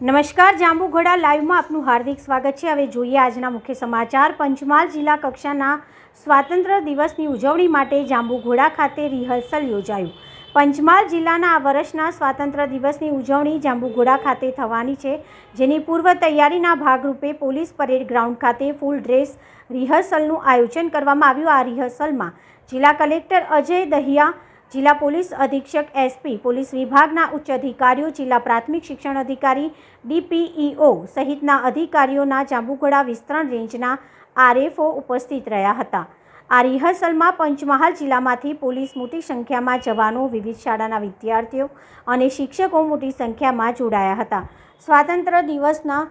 નમસ્કાર, જાંબુઘોડા લાઈવમાં આપનું હાર્દિક સ્વાગત છે. હવે જોઈએ આજના મુખ્ય સમાચાર. પંચમહાલ જિલ્લા કક્ષાના સ્વાતંત્ર્ય દિવસની ઉજવણી માટે જાંબુઘોડા ખાતે રિહર્સલ યોજાયું. પંચમહાલ જિલ્લાના આ વર્ષના સ્વાતંત્ર્ય દિવસની ઉજવણી જાંબુઘોડા ખાતે થવાની છે, જેની પૂર્વ તૈયારીના ભાગરૂપે પોલીસ પરેડ ગ્રાઉન્ડ ખાતે ફૂલ ડ્રેસ રિહર્સલનું આયોજન કરવામાં આવ્યું. આ રિહર્સલમાં જિલ્લા કલેક્ટર અજય દહિયા જિલ્લા પોલીસ અધિક્ષક એસપી, પોલીસ વિભાગના ઉચ્ચ અધિકારીઓ, જિલ્લા પ્રાથમિક શિક્ષણ અધિકારી, ડીપીઈઓ સહિતના અધિકારીઓના જાંબુઘોડા વિસ્તરણ રેન્જના આરએફઓ ઉપસ્થિત રહ્યા હતા. આ રિહર્સલમાં પંચમહાલ જિલ્લામાંથી પોલીસ મોટી સંખ્યામાં જવાનો, વિવિધ શાળાના વિદ્યાર્થીઓ અને શિક્ષકો મોટી સંખ્યામાં જોડાયા હતા. સ્વાતંત્ર્ય દિવસના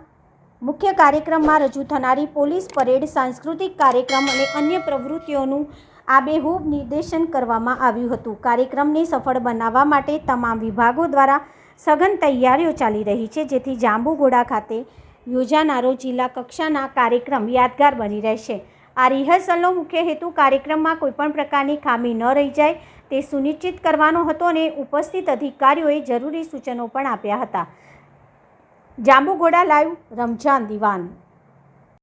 મુખ્ય કાર્યક્રમમાં રજૂ થનારી પોલીસ પરેડ, સાંસ્કૃતિક કાર્યક્રમ અને અન્ય પ્રવૃત્તિઓનું આબેહૂબ નિર્દેશન કરવામાં આવ્યું હતું. કાર્યક્રમને સફળ બનાવવા માટે તમામ વિભાગો દ્વારા સઘન તૈયારીઓ ચાલી રહી છે, જેથી જાંબુઘોડા ખાતે યોજાનારો જિલ્લા કક્ષાના કાર્યક્રમ યાદગાર બની રહેશે. આ રિહર્સલનો મુખ્ય હેતુ કાર્યક્રમમાં કોઈપણ પ્રકારની ખામી ન રહી જાય, તે સુનિશ્ચિત કરવાનો હતો અને ઉપસ્થિત અધિકારીઓએ જરૂરી સૂચનો પણ આપ્યા હતા. જાંબુઘોડા લાઈવ રમઝાન દિવાન